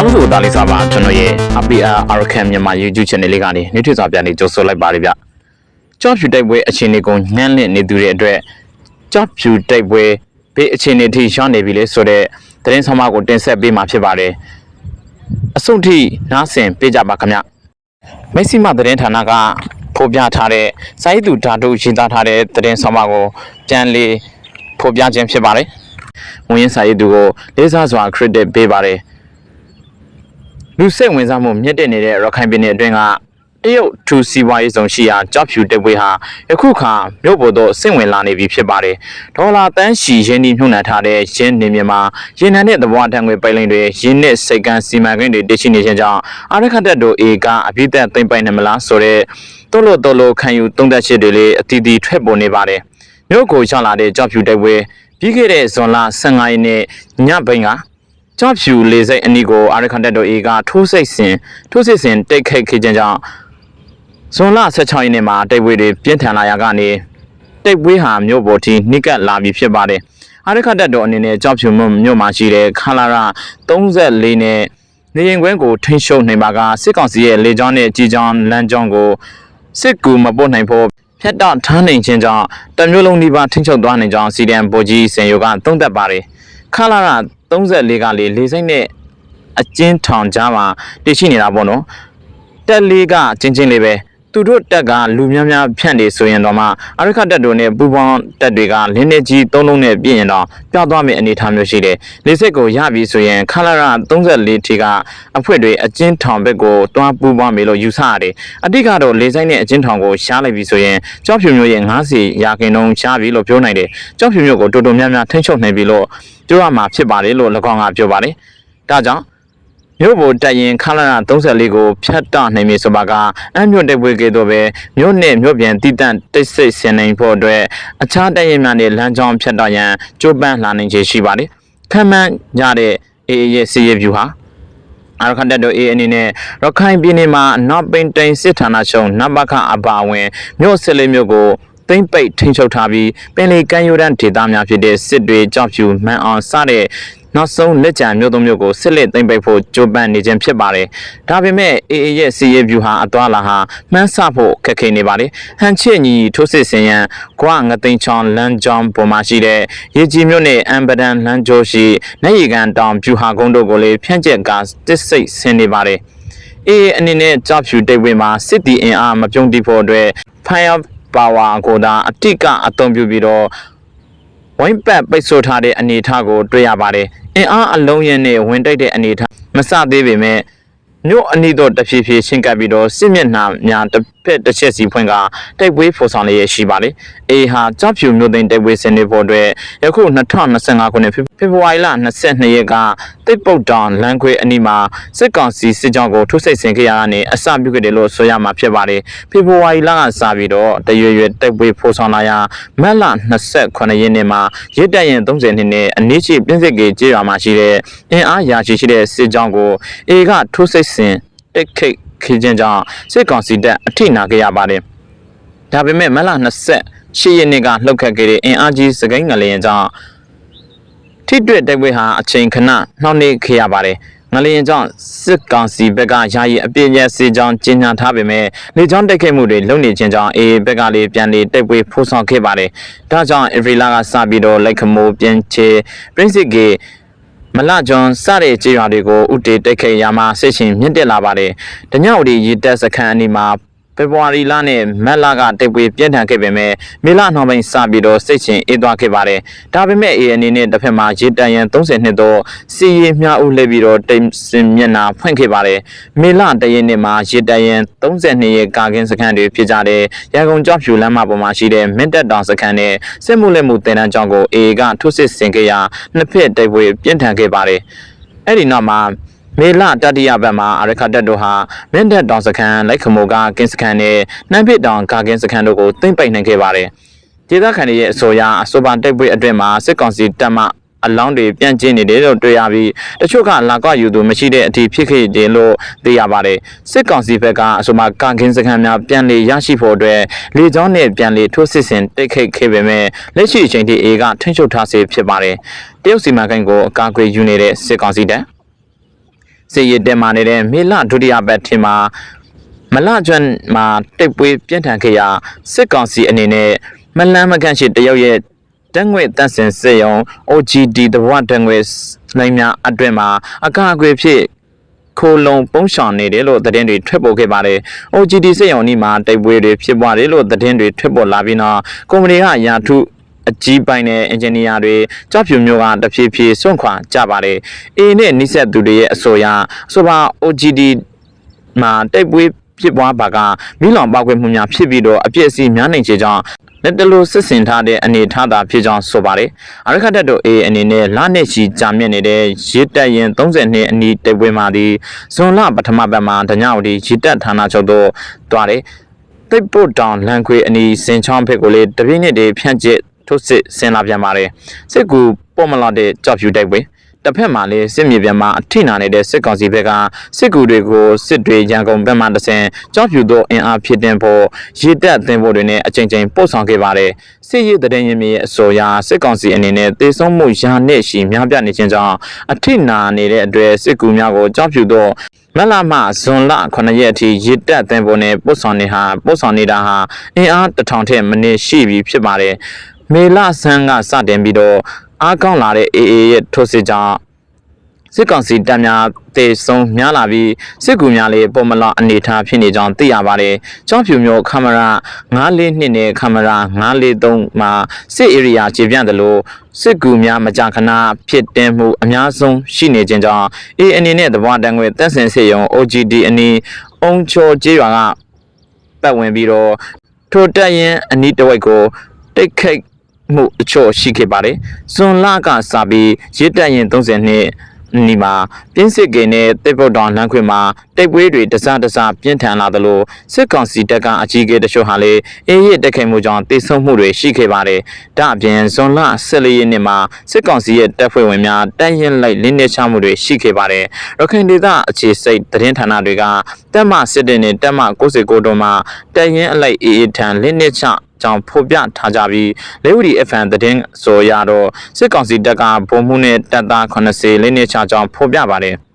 အားလုံးကိုတားလေးစားပါကျွန်တော်ရဲ့ APR Arkan မြန်မာ YouTube channel လေးကနေနေ့ထွေစွာပြန်နေကြိုဆိုလိုက်ပါရဗျကြော့ဖြူတိုက်ပွဲအခြေအနေကိုညှမ်းလင့်နေသူတွေအတွက်ကြော့ဖြူတိုက်ပွဲဘေးအခြေအနေထိရှောင်းနေပြီလေဆိုတော့သတင်းဆောင်မကိုတင်ဆက်ပေးမှာဖြစ်ပါတယ်အဆုံးထိနားဆင်ပေးကြပါခင်ဗျမက်ဆီမသတင်းဌာနကဖော်ပြထားတဲ့စာရေးသူဓာတုရေးသားထားတဲ့သတင်းဆောင်မကိုပြန်လည်ဖော်ပြခြင်းဖြစ်ပါတယ်ဝင်ရင်စာရေးသူကိုလေးစားစွာ credit ပေးပါတယ် လူစိတ်ဝင်စားမှုမြင့်တက်နေတဲ့ရခိုင်ပြည်နယ်အတွင်းကတရုတ်ထူစီဝါရေးဆောင်ရှိရာကြောက်ဖြူတက်ပွဲဟာယခုခါမြို့ပေါ်သို့ဆင့်ဝင်လာနေပြီဖြစ်ပါတယ်။ဒေါ်လာတန်းရှီရင်းနှီးမြှုပ်နှံထားတဲ့ရင်းနေမြန်မာရင်းနှံတဲ့သဘောအထံငွေပိုင်လိန်တွေရင်းနဲ့စိတ်ကန်းစီမံကိန်းတွေတည်ရှိနေခြင်းကြောင့်အာရခတ်တက်တို့အေကအပြည့်သက်သိမ့်ပိုင်နေမလားဆိုတော့တိုးလို့တိုးလို့ခံယူသုံးသက်ချက်တွေလေးအတီးတီထွက်ပေါ်နေပါတယ်။မြို့ကိုရောက်လာတဲ့ကြောက်ဖြူတက်ပွဲပြီးခဲ့တဲ့ဇွန်လ15ရက်နေ့ညပိုင်းက ကြော့ဖြူလေစိတ်အနီကိုအာရခန်တက်တို့အေကထိုးစိတ်စင်ထိုးစိတ်စင်တိတ်ခိတ်ခေခြင်းကြောင့်ဇွန်လ16ရက်နေ့မှာတိတ်ပွေးတွေပြင်းထန်လာရာကနေတိတ်ပွေးဟာမြို့ပေါ်ထိနှိကပ်လာပြီဖြစ်ပါတယ်အာရခန်တက်တို့အနေနဲ့ကြော့ဖြူမြို့မှာရှိတဲ့ခလာရ34နဲ့နေရင်ခွင်းကိုထိန်းချုပ်နိုင်ပါကစစ်ကောင်စီရဲ့လေကြောင်းနဲ့ကြီးကြောင်းလမ်းကြောင်းကိုစစ်ကူမပို့နိုင်ဖို့ဖြတ်တောက်ထားနိုင်ခြင်းကြောင့်တမျိုးလုံးဒီပါထိန်းချုပ်သွားနိုင်ကြောင်းစီဒန်ဗိုလ်ကြီးစင်ယိုကသုံးသပ်ပါတယ်ခလာရ 34ကလေလေစိမ့်နဲ့အကျဉ်းထောင်ကြားမှာတည်ရှိနေတာပေါ့နော်တက်လေးကချင်းချင်းလေးပဲ သူတို့တက်ကလူများများဖြန့်နေဆိုရင်တော့မှအရခတက်တို့နဲ့ပူပေါင်းတက်တွေကလင်းနေကြီးသုံးလုံးနဲ့ပြင်ရင်တော့ပျောက်သွားမယ့်အနေအထားမျိုးရှိတယ်။လေစိတ်ကိုရပြီဆိုရင်ခလာရ34ထီကအဖွက်တွေအကျဉ်းထောင်ဘက်ကိုတွားပူပေါင်းပြီလို့ယူဆရတယ်။အတိကတော့လေစိတ်နဲ့အကျဉ်းထောင်ကိုရှားလိုက်ပြီဆိုရင်ကြောက်ဖြူမျိုးရဲ့90ရာခိုင်နှုန်းရှားပြီလို့ပြောနိုင်တယ်။ကြောက်ဖြူမျိုးကိုတော်တော်များများထိန်းချုပ်နိုင်ပြီလို့ပြောရမှာဖြစ်ပါတယ်လို့၎င်းကပြောပါတယ်။ဒါကြောင့် မြို့ပေါ်တက်ရင်ခလာရ34ကိုဖြတ်တောက်နိုင်ပြီဆိုပါကအမ်းမြို့တက်ပွဲကဲတော့ပဲမြို့နဲ့မြို့ပြန်တည်တံ့တိတ်ဆိတ်ဆင်နိုင်ဖို့အတွက်အခြားတက်ရင်များနဲ့လမ်းကြောင်းဖြတ်တောက်ရန်ကြိုးပမ်းလာနိုင်ခြေရှိပါတယ်။ခံမှန်းကြတဲ့အေးရဲ့စီရဗျူဟာအာရခတ်တို့အေးအနေနဲ့ရခိုင်ပြည်နယ်မှာနောက်ပိန်တိန်စစ်ဌာနချုပ်နဘခအပါအဝင်မြို့စစ်လေးမြို့ကိုသိမ့်ပိတ်ထိန်းချုပ်ထားပြီးပင်လယ်ကမ်းရိုးတန်းဒေသများဖြစ်တဲ့စစ်တွေကြောက်ဖြူမှန်အောင်စတဲ့ နောက်ဆုံးလက်ကျန်မြို့သုံးမြို့ကိုစစ်လက်သိမ့်ပိတ်ဖို့ကြိုးပမ်းနေခြင်းဖြစ်ပါတယ်။ဒါပေမဲ့အေအေရဲ့စီရေးဗျူဟာအသွာလာဟာမှန်းဆဖို့ခက်ခဲနေပါတယ်။ဟန်ချစ်ညီထိုးစစ်ဆင်ရန်ကွာငသိန်းချောင်းလမ်းကြောင်းပေါ်မှာရှိတဲ့ရေကြီးမြို့နယ်အမ်ဘဒန်လမ်းကျိုးရှိနေရီကန်တောင်ဗျူဟာကုန်းတို့ကိုလည်းဖြန့်ကျက်ကတစ်စိတ်ဆင်နေပါတယ်။အေးအနေနဲ့ကြောက်ဖြူတိတ်ဝင်းမှာစစ်တီအင်အားမပြုံးတိဖို့အတွက် fire power ကိုသာအတိကအသုံးပြုပြီးတော့ ဝိုင်းပတ်ပိတ်ဆို့ထားတဲ့အနေအထားကိုတွေ့ရပါတယ်။အင်အားအလုံးရင်းနဲ့ဝင်တိုက်တဲ့အနေအထားမစသေးပေမဲ့ မြို့အနီးတော့တဖြည်းဖြည်းရှင်းကပ်ပြီးတော့စစ်မျက်နှာများတစ်ဖက်တစ်ချက်စီဖွင့်ကတိုက်ပွဲဖော်ဆောင်လျက်ရှိပါတယ်။အေးဟာကြောက်ဖြူမြို့သိမ်းတိုက်ပွဲဆင်နေဖို့အတွက်ယခု2025ခုနှစ်ဖေဖော်ဝါရီလ22ရက်ကတိတ်ပုတ်တောင်လမ်းခွေအနီးမှာစစ်ကောင်စီစစ်ကြောင်းကိုထိုးစစ်ဆင်ခဲ့ရတာနဲ့အစပြုခဲ့တယ်လို့ဆိုရမှာဖြစ်ပါတယ်။ဖေဖော်ဝါရီလကစပြီးတော့တရွေရွေတိုက်ပွဲဖော်ဆောင်လာရာမက်လ28ရက်နေ့မှာရစ်တက်ရင်30နှစ်နဲ့အနည်းရှိပြင်းစစ်ကေကျေးရွာမှာရှိတဲ့အင်အားရာရှိရှိတဲ့စစ်ကြောင်းကိုအေကထိုးစစ်ဆင်တက်ခိတ်ခေခြင်းကြောင့်စစ်ကောင်စီတပ်အထိနာခဲ့ရပါတယ်။ဒါပေမဲ့မက်လ28ရက်နေ့ကလှုပ်ခတ်ခဲ့တဲ့အင်အားကြီးစကိုင်းငလျင်ကြောင့်ထိတွေ့တိုက်ပွဲဟာအချိန်ခဏနှောင့်နှေးခဲ့ရပါတယ်။ငလျင်ကြောင့်စစ်ကောင်စီဘက်ကယာယီအပြည့်အစုံစေကြောင်းကြီးညာထားပေမဲ့လေကြောင်းတိုက်ခိုက်မှုတွေလုပ်နေခြင်းကြောင့်အေဘက်ကလေးပြန်လည်တိုက်ပွဲဖိုးဆောင်ခဲ့ပါတယ်။ဒါကြောင့်အဗရီလာကစပြီးတော့လိုက်ခမိုးပြန်ချေပရင်းစစ်ကေ မလဂျွန်စတဲ့ကြေးရွာတွေကိုဥတီတိုက်ခိုက်ရမှာစစ်ချင်းမြင့်တက်လာပါတယ်။တညောင်ဒီရည်တက်စခန်းအနီးမှာ ဖေဖော်ဝါရီလနဲ့မတ်လကတိုက်ပွဲပြင်းထန်ခဲ့ပေမဲ့မေလနှောင်းပိုင်းစပြီးတော့စိတ်ချင်းအေးသွားခဲ့ပါတယ်။ဒါပေမဲ့အေအနေနဲ့တစ်ဖက်မှာရေတန်ရန်30နှစ်တော့စီရီမြှဦးလှည့်ပြီးတော့တိမ်စင်မျက်နှာဖွင့်ခဲ့ပါတယ်။မေလတရက်နေ့မှာရေတန်ရန်32ရဲ့ကာကင်းစခန်းတွေဖြစ်ကြတဲ့ရန်ကုန်ကျောက်ဖြူလမ်းမပေါ်မှာရှိတဲ့မင်းတက်တောင်စခန်းနဲ့စစ်မှုလက်မှုတင်တန်းကျောင်းကိုအေကထုစစ်ဆင်ခဲ့ရာနှစ်ဖက်တိုက်ပွဲပြင်းထန်ခဲ့ပါတယ်။အဲ့ဒီနောက်မှာ မေလတတိယဘက်မှာအရခတ်တက်တို့ဟာမင်းတက်တောင်စခန်းလိုက်ခမိုကကင်းစခန်းနဲ့နှမ်းပစ်တောင်ကာကင်းစခန်းတို့ကိုသိမ့်ပိတ်နိုင်ခဲ့ပါတယ်။ဒေသခံတွေရဲ့အဆိုအရအဆိုပါတိုက်ပွဲအတွင်းမှာစစ်ကောင်စီတပ်မှအလောင်းတွေပြန့်ကျင်းနေတယ်လို့တွေ့ရပြီးတချို့ကလာကောက်ယူသူမရှိတဲ့အထိဖြစ်ခဲ့တယ်လို့သိရပါတယ်စစ်ကောင်စီဘက်ကအဆိုမှကာကင်းစခန်းများပြန်လည်ရရှိဖို့အတွက်လေကြောင်းနဲ့ပြန်လည်ထိုးစစ်ဆင်တိုက်ခိုက်ခဲ့ပေမဲ့လက်ရှိအချိန်ထိအေကထိန်းချုပ်ထားစေဖြစ်ပါတယ်တရုတ်စီမံကိန်းကိုအကာအကွယ်ယူနေတဲ့စစ်ကောင်စီတပ် စစ်ရေးတင်မာနေတဲ့မေလဒုတိယပတ်ထင်မှာမလကျွမ်းမှာတိတ်ပွေးပြင်းထန်ခဲ့ရာစစ်ကောင်စီအနေနဲ့မလန်းမကန့်ရှိတရုတ်ရဲ့တန်းငွေတန့်စင်စစ်ရုံ OGD တဘဝတန်းငွေလိုင်းများအတွင်မှာအကာအကွယ်ဖြစ်ခိုလုံပုံရှောင်နေတယ်လို့သတင်းတွေထွက်ပေါ်ခဲ့ပါတယ်။ OGD စိတ်ရောင်နီမှာတိုက်ပွဲတွေဖြစ်ပွားတယ်လို့သတင်းတွေထွက်ပေါ်လာပြီးတော့ကုမ္ပဏီကရာထု အကြီးပိုင်းနဲ့အင်ဂျင်နီယာတွေကြောက်ဖြူမျိုးကတဖြည်းဖြည်းစွန့်ခွာကြပါတယ်။ A နဲ့နှိစက်သူတွေရဲ့အဆိုအရဆိုပါ OGD မှာတိုက်ပွဲဖြစ်ပွားပါကမိလောင်ပောက်ကွဲမှုများဖြစ်ပြီးတော့အပြည့်အစည်များနိုင်ခြေကြောင့်လက်တလို့စစ်စင်ထားတဲ့အနေထားသာဖြစ်ကြောင်းဆိုပါတယ်။အရခတ်တက်တို့ A အနေနဲ့လနဲ့ချီကြာမြင့်နေတဲ့ရေတက်ရင်30နှစ်အနီးတိုက်ပွဲမှာဒီဇွန်လပထမပတ်မှာဒညဝတီရေတက်ဌာနချုပ်တို့တွားတယ်။တိတ်ပုတ်တောင်လန်ခွေအနီးစင်ချောင်းဖက်ကိုလေတပြင်းနှစ်တည်းဖြန့်ကျက် ထုတ်စစ်ဆင်လာပြန်ပါတယ်။စစ်ကူပေါ်မလာတဲ့ကြောက်ဖြူတိုက်ပွဲတစ်ဖက်မှာလည်းစစ်မြေပြင်မှာအထိနာနေတဲ့စစ်ကောင်စီဘက်ကစစ်ကူတွေကိုစစ်တွေရန်ကုန်ဘက်မှတဆင်ကြောက်ဖြူတို့အင်အားဖြစ်တင်ဖို့ရေတက်အသင်းဖို့တွေနဲ့အချိန်ချင်းပို့ဆောင်ခဲ့ပါတယ်စစ်ရေးတရင်ရင်မြေရဲ့အဆိုအရစစ်ကောင်စီအနေနဲ့တေဆုံးမှုရာနဲ့ရှိများပြနေခြင်းကြောင့်အထိနာနေတဲ့အတွက်စစ်ကူများကိုကြောက်ဖြူတို့မလမှဇွန်လ9ရက်အထိရေတက်အသင်းဖို့နဲ့ပို့ဆောင်နေဟာပို့ဆောင်နေတာဟာအင်အားတစ်ထောင်ထက်မနည်းရှိပြီဖြစ်ပါတယ် မေလဆန်းကစတင်ပြီးတော့အားကောင်းလာတဲ့ AA ရဲ့ထိုးစစ်ကြောင့်စစ်ကောင်စီတပ်များတေဆုံးများလာပြီးစစ်ကူများလည်းပုံမလအနေထားဖြစ်နေကြောင်းသိရပါတယ်။ကျောင်းဖြူမျိုးခမရ942နဲ့ခမရ943မှာစစ် area ခြေပြန့်တယ်လို့စစ်ကူများမကြာခဏဖြစ်တင်မှုအများဆုံးရှိနေခြင်းကြောင့် A အနေနဲ့သဘောတန်ခွေတက်ဆင်စစ်ရုံ OGD အနီးအုံချော်ကျေးရွာကပတ်ဝင်ပြီးတော့ထိုတက်ရင်အနီးတစ်ဝိုက်ကိုတိတ်ခိတ် မှုအချို့ရှိခဲ့ပါတယ်။ဇွန်လကစပြီးရစ်တက်ရင်30နှစ်နီမှာပြင်းစစ်ကင်နဲ့တစ်ပုတ်တောင်လမ်းခွင်မှာတိတ်ပွဲတွေတစတစပြင်းထန်လာသလိုစစ်ကောင်စီတပ်ကအကြီးအကဲတချို့ဟာလည်းအေးရတက်ခိုင်မှုကြောင့်တိတ်ဆုံးမှုတွေရှိခဲ့ပါတယ်။ဒါအပြင်ဇွန်လ14ရက်နေ့မှာစစ်ကောင်စီရဲ့တပ်ဖွဲ့ဝင်များတိုက်ရင်လိုက်လင်းနေချမှုတွေရှိခဲ့ပါတယ်။ရခိုင်ဒေသအခြေစိတ်သတင်းဌာနတွေကတပ်မစစ်တပ်နဲ့တပ်မ69တို့မှတိုက်ရင်အလိုက်အေးအေးထန်လင်းနေချ ကြောင့်ဖော်ပြထားကြပြီးလေဝတီ FM သတင်းဆိုရတော့စစ်ကောင်စီတပ်ကဗုံမှုနဲ့တပ်သား80လင်းနေချကြောင်းဖော်ပြပါတယ်။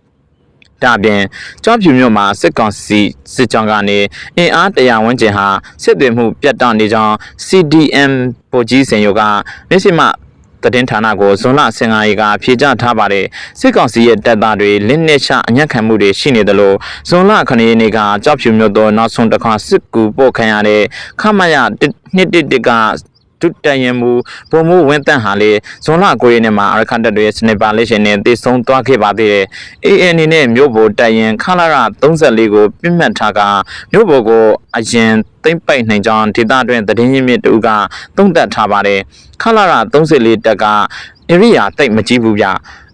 ဒါပြင်ကြောက်ဖြူမြို့မှာစစ်ကောင်စီစစ်ကြောင်းကနေအင်အားတရာဝန်းကျင်ဟာစစ်သွေးမှုပြတ်တောက်နေကြောင်း CDM ဗိုလ်ကြီးစင်ယိုကမျက်စိမှ သတင်းဌာနကိုဇွန်လ15ရက်ကဖြေကြားထားပါတယ်စစ်ကောင်စီရဲ့တပ်သားတွေလင်းနေချအညံ့ခံမှုတွေရှိနေတယ်လို့ဇွန်လ9ရက်နေ့ကကြောက်ဖြူမြို့တော်နောက်ဆုံးတစ်ခါစစ်ကူပို့ခံရတဲ့ခမရနှစ်တစ်တစ်က ဒုတရင်မူပုံမှုဝင်းတန့်ဟာလေဇွန်လ9ရက်နေ့မှာအရခန်တပ်တွေစနိပါလက်ရှင်နဲ့တည်ဆုံသွားခဲ့ပါသေးတယ်။ AA အနေနဲ့မြို့ပေါ်တရင်ခလာရ34ကိုပြစ်မှတ်ထားကမြို့ပေါ်ကိုအရင်သိမ့်ပိုက်နိုင်ကြောင်းဒေသတွင်သတင်းရင်းမြစ်တူကသုံးသပ်ထားပါတယ်။ခလာရ34တက်ကဧရိယာတိတ်မကြည့်ဘူးဗျ။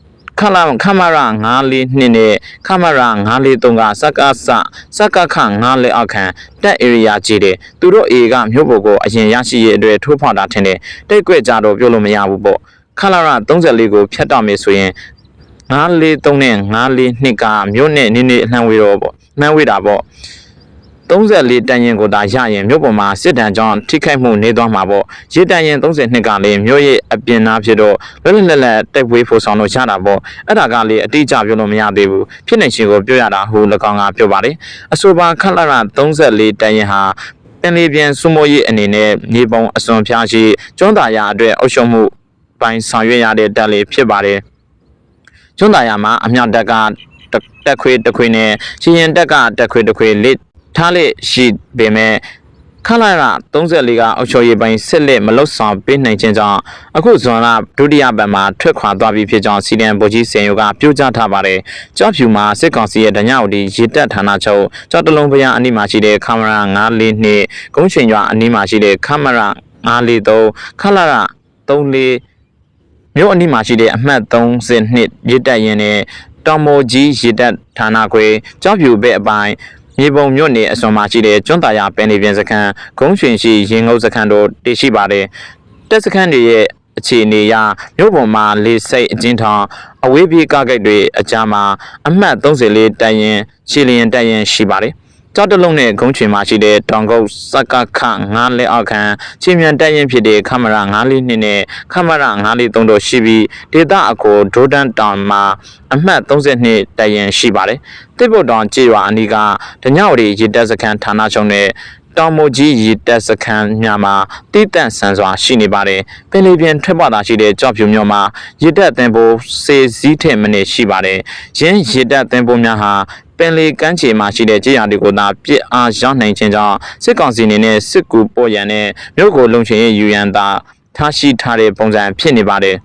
ခလာခမရ942နဲ့ခမရ943ကစကစစကခ9လက်အောက်ခံတက် area ကြီးတယ်သူတို့ A ကမြို့ပေါ်ကိုအရင်ရရှိရဲ့အတွက်ထိုးဖောက်တာထင်တယ်တိတ်ကွက်ကြတော့ပြောလို့မရဘူးပေါ့ခလာရ34ကိုဖြတ်တော့မယ်ဆိုရင်943နဲ့942ကမြို့နဲ့နည်းနည်းအနှံဝေးတော့ပေါ့နှမ်းဝေးတာပေါ့ 34တန်ရင်ကိုသာရရင်မြို့ပေါ်မှာစစ်တမ်းကြောင့်ထိခိုက်မှုနေသွားမှာပေါ့ရစ်တန်ရင်32ကလည်းမြို့ရဲ့အပြင်သားဖြစ်တော့လွတ်လွတ်လပ်လပ်တိုက်ပွဲဖို့ဆောင်လို့ရတာပေါ့အဲ့ဒါကလေအတိအကျပြောလို့မရသေးဘူးဖြစ်နေရှင်ကိုပြောရတာဟို၎င်းကပြောပါတယ်အဆိုပါခက်လာတာ34တန်ရင်ဟာပင်လီပြန်စုမိုးရေးအနေနဲ့မြေပုံအစွန်ဖျားရှိကျွန်းသားရအတွက်အုပ်ချုပ်မှုပိုင်းဆောင်ရွက်ရတဲ့တက်လေးဖြစ်ပါတယ်ကျွန်းသားရမှာအမြောက်တက်ကတက်ခွေတခွေနဲ့ရှင်ရင်တက်ကတက်ခွေတခွေလက် ထားလက်ရှိပေမဲ့ခလာရ34ကအောက်ချော်ရေးပိုင်းဆက်လက်မလုတ်ဆောင်ပေးနိုင်ခြင်းကြောင့်အခုဇွန်လဒုတိယပတ်မှာထွက်ခွာသွားပြီဖြစ်ကြောင်းစီဒန်ဗိုလ်ကြီးစင်ယိုကပြောကြားထားပါတယ်။ကြောက်ဖြူမှာစစ်ကောင်စီရဲ့ဒညဝတီရေတပ်ဌာနချုပ်ကြောက်တလုံးပရအနီးမှာရှိတဲ့ကင်မရာ942နဲ့ကုန်းချိန်ရွာအနီးမှာရှိတဲ့ကင်မရာ943ခလာရ34မြို့အနီးမှာရှိတဲ့အမှတ်32ရေတပ်ရင်နဲ့တောင်မော်ကြီးရေတပ်ဌာနခွေကြောက်ဖြူဘက်အပိုင်း မြေပုံမြို့နယ်အစွန်မှာရှိတဲ့ကျွန်းတာရပင်လီပြင်စခန်းဂုံးရွှင်ရှိရင်ငုတ်စခန်းတို့တည်ရှိပါတယ်တက်စခန်းတွေရဲ့အခြေအနေအရမြို့ပေါ်မှာလေစိတ်အကျဉ်းထောင်အဝေးပြေးကားဂိတ်တွေအကြားမှာအမှတ်34တိုင်ရင်ရှီလီယန်တိုင်ရင်ရှိပါတယ် ကြောက်တလုံးနဲ့ဂုံးချွေမှာရှိတဲ့တောင်ကုတ်စကခငားလက်အောက်ခံချင်းမြန်တက်ရင်ဖြစ်တဲ့ခမရ942နဲ့ခမရ943တို့ရှိပြီးဒေတာအကိုဒိုဒန်တောင်မှာအမှတ်32တက်ရင်ရှိပါတယ်တိတ်ပုတ်တောင်ကြေးရွာအနီးကဒညဝတီရေတက်စခန်းဌာနချုပ်နဲ့တောင်မိုကြီးရေတက်စခန်းများမှာတိတန့်ဆန်စွာရှိနေပါတယ်ပင်လီပြင်ထွက်ပေါ်တာရှိတဲ့ကြောက်ဖြူမြို့မှာရေတက်သင်္ဘောစေစည်းထက်မနစ်ရှိပါတယ်ရင်းရေတက်သင်္ဘောများဟာပ င်လီကမ်းခြေမှာရှိတဲ့ကြေးရွာတွေကိုသာပြစ်အားရောက်နိုင်ခြင်းကြောင့်စစ်ကောင်စီအနေနဲ့စစ်ကူပို့ရန်နဲ့မြို့ကိုလုံခြုံရေးယူရန်သာထားရှိထားတဲ့ပုံစံဖြစ်နေပါတယ်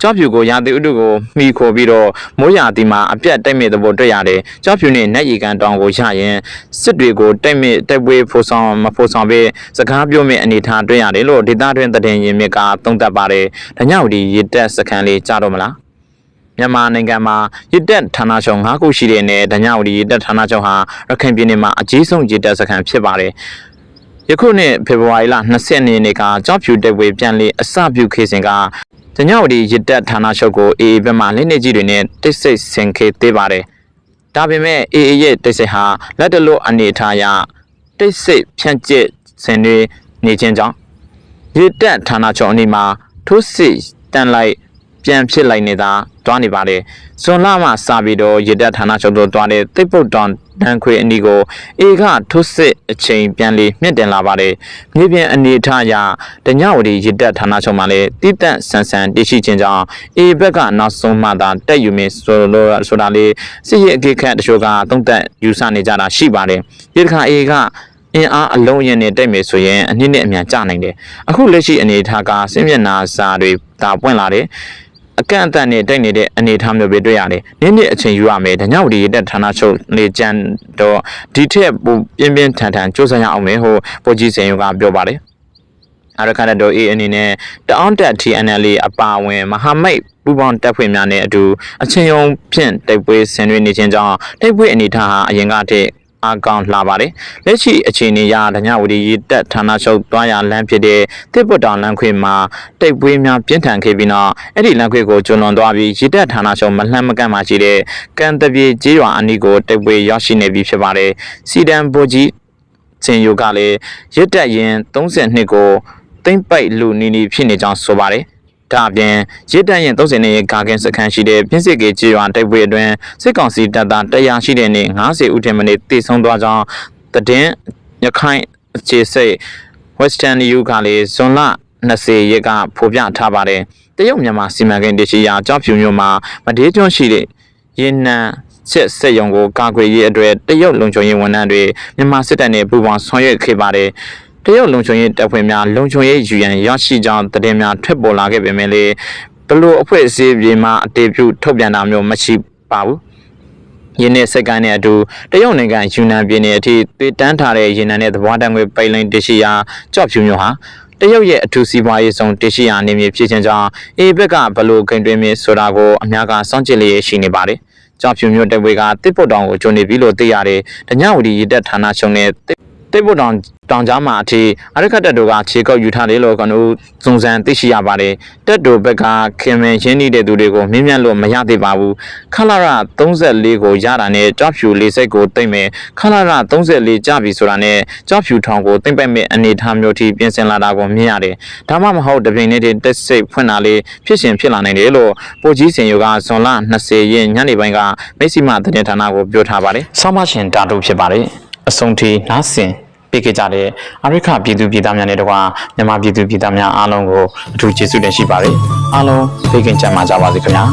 ကြောက်ဖြူကိုရာသီဥတုကိုမှီခိုပြီးတော့မိုးရာသီမှာအပြတ်တိုက်မဲ့သဘောတွေ့ရတယ်။ကြောက်ဖြူနဲ့နက်ရီကန်တောင်ကိုရရင်စစ်တွေကိုတိုက်မဲ့တိုက်ပွဲဖိုးဆောင်မဖိုးဆောင်ပဲစကားပြောမဲ့အနေထားတွေ့ရတယ်လို့ဒေသတွင်းသတင်းရင်းမြစ်ကသုံးသပ်ပါတယ်။ဒါကြောင့်ဒီရစ်တက်စခန်းလေးကြားတော့မလား။ မြန်မာနိုင်ငံမှာရစ်တက်ဌာနချုပ်၅ခုရှိတဲ့နယ်ဒညဝတီရစ်တက်ဌာနချုပ်ဟာရခိုင်ပြည်နယ်မှာအကြီးဆုံးရစ်တက်စခန်းဖြစ်ပါတယ်။ယခုနှစ်ဖေဖော်ဝါရီလ20ရက်နေ့ကကြောက်ဖြူတက်ဝေပြန်လေအစပြုခေစဉ်က။တညဝတီရစ်တက်ဌာနချုပ်ကို AA ဘက်မှလက်နေကြီးတွေနဲ့တိတ်ဆိတ်ဆင်ခေသေးပါတယ်။ဒါပေမဲ့ AA ရဲ့တိတ်ဆိတ်ဟာလက်တလို့အနေထားအရတိတ်ဆိတ်ဖြန့်ကျက်ဆင်တွေနေခြင်းကြောင့်ရစ်တက်ဌာနချုပ်အနီးမှာထိုးစစ်တန်လိုက် ပြန်ဖြစ်လိုက်နေတာတွားနေပါတယ်။ဇွန်လမှစပြီးတော့ရစ်တက်ဌာနချုပ်တို့တွားတဲ့တိတ်ပုတ်တောင်တန်ခွေအနီးကို A ကထိုးစစ်အချိန်ပြန်လေမြင့်တင်လာပါတယ်။မြေပြင်အနေအထားအရဒညဝတီရစ်တက်ဌာနချုပ်မှာလည်းတိတက်ဆန်ဆန်တရှိခြင်းကြောင့် A ဘက်ကနောက်ဆုံးမှသာတက်ယူမင်းဆိုလိုဆိုတာလေးစစ်ရေးအကိခတ်တချို့ကသုံးသက်ယူဆနေကြတာရှိပါတယ်။ဒီတစ်ခါ A ကအင်အားအလုံးရင်နဲ့တိုက်မယ်ဆိုရင်အနည်းနဲ့အမြန်ကျနိုင်တယ်။အခုလက်ရှိအနေအထားကစစ်မျက်နှာစာတွေဒါပွင့်လာတယ်။ အကန့်အသတ်နဲ့တိုက်နေတဲ့အနေအထားမျိုးပဲတွေ့ရတယ်။နည်းနည်းအချိန်ယူရမယ်။ဒညဝတီရတက်ဌာနချုပ်နေကြံတော့ဒီထက်ပိုပြင်းပြင်းထန်ထန်စူးစမ်းရအောင်မယ်ဟိုပိုကြီးစင်ယူကပြောပါတယ်။အရခဏတော့အေးအနေနဲ့တအောင်းတက် TNL အပါအဝင်မဟာမိတ်ပူးပေါင်းတပ်ဖွဲ့များနဲ့အတူအချင်းယုံဖြင့်တိုက်ပွဲဆင်နွှဲနေခြင်းကြောင့်တိုက်ပွဲအနေအထားဟာအရင်ကတည်းက အားကောင်းလာပါတယ်။လက်ရှိအခြေအနေအရဒညဝတီရတက်ဌာနချုပ်တွားရလမ်းဖြစ်တဲ့တစ်ပွတ်တောင်လမ်းခွေမှာတိုက်ပွဲများပြင်းထန်ခဲ့ပြီးနောက်အဲ့ဒီလမ်းခွေကိုကျွလွန်သွားပြီးရတက်ဌာနချုပ်မလှမ်းမကန့်မှရှိတဲ့ကံတပြေကျေးရွာအနီးကိုတိုက်ပွဲရောက်ရှိနေပြီဖြစ်ပါတယ်။စီဒံဘိုကြီးစင်ယိုကလည်းရစ်တက်ရင်32ကိုသိမ့်ပိုက်လူနီနီဖြစ်နေကြောင်းဆိုပါတယ်။ ဒါအပြင်ရစ်တက်ရင်30နဲ့ဂါကင်စခန်းရှိတဲ့ပြင်းစစ်ကေကျေးရွာတိုက်ပွဲအတွင်းစစ်ကောင်စီတပ်သား100ရှိတဲ့နေ့90ဦးထင်မနေတည်ဆုံးသွားကြောင်းတည်င်းရခိုင်အခြေစိတ် Western New ကလည်းဇွန်လ20ရက်ကဖော်ပြထားပါတယ်။တရုတ်မြန်မာစီမံကိန်းတရှိရာကြောက်ဖြူမျိုးမှာမဒေးကျွန်းရှိတဲ့ရေနံစစ်စက်ရုံကိုကာကွယ်ရေးအတွက်တရုတ်လုံခြုံရေးဝန်ထမ်းတွေမြန်မာစစ်တပ်နဲ့ပူးပေါင်းဆောင်ရွက်ခဲ့ပါတယ်။ တရုတ်လုံခြုံရေးတပ်ဖွဲ့များလုံခြုံရေးယူရန်ရရှိကြောင်းသတင်းများထွက်ပေါ်လာခဲ့ပေမဲ့လည်းဘလို့အဖွဲ့အစည်းပြေမှအတေပြုထုတ်ပြန်တာမျိုးမရှိပါဘူး။ရင်းနဲ့စက္ကိုင်းနဲ့အတူတရုတ်နိုင်ငံယူနန်ပြည်နယ်အထိတည်တန်းထားတဲ့ရင်းနံနဲ့သဘောတန်ငွေပိုင်လိုင်းတရှိရာကြော့ဖြူမျိုးဟာတရုတ်ရဲ့အထူးစီးပွားရေးဆောင်တရှိရာနေမြေဖြစ်ခြင်းကြောင့်အေဘက်ကဘလို့ဂိန်တွင်မင်းဆိုတာကိုအများကစောင့်ကြည့်လျက်ရှိနေပါတယ်။ကြော့ဖြူမျိုးတပ်ဖွဲ့ကတစ်ပုတ်တောင်ကိုကျုံနေပြီလို့သိရတယ်။ဒညဝတီရတက်ဌာနချုပ်နဲ့ တစ်တိတ်ပုတ်တောင်တောင်ကြားမှာအထိအရခတ်တက်တို့ကခြေကုပ်ယူထားတယ်လို့ကနဦးစုံစမ်းသိရှိရပါတယ်တက်တို့ဘက်ကခင်မင်ရင်းနှီးတဲ့သူတွေကိုမြင်းမြတ်လို့မရသေးပါဘူးခလာရ34ကိုရတာနဲ့ကြောက်ဖြူလေးစိတ်ကိုတိမ့်မယ်ခလာရ34ကြပြီဆိုတာနဲ့ကြောက်ဖြူထောင်ကိုတိမ့်ပိုက်မဲ့အနေထားမျိုးထိပြင်ဆင်လာတာကိုမြင်ရတယ်ဒါမှမဟုတ်တပင်နဲ့တက်စိတ်ဖွင့်တာလေးဖြစ်ရှင်ဖြစ်လာနိုင်တယ်လို့ပိုကြီးစင်ယူကဇွန်လ20ရက်ညနေပိုင်းကမိတ်ဆီမသတင်းဌာနကိုပြောထားပါတယ်ဆောင်းမရှင်တာတို့ဖြစ်ပါတယ် အဆုံးထိနားဆင်ပေးကြတဲ့အာရိခပြည်သူပြည်သားများနဲ့တကွာမြန်မာပြည်သူပြည်သားများအားလုံးကိုအထူးကျေးဇူးတင်ရှိပါတယ်အားလုံးဘေးကင်းကြပါကြပါစေခင်ဗျာ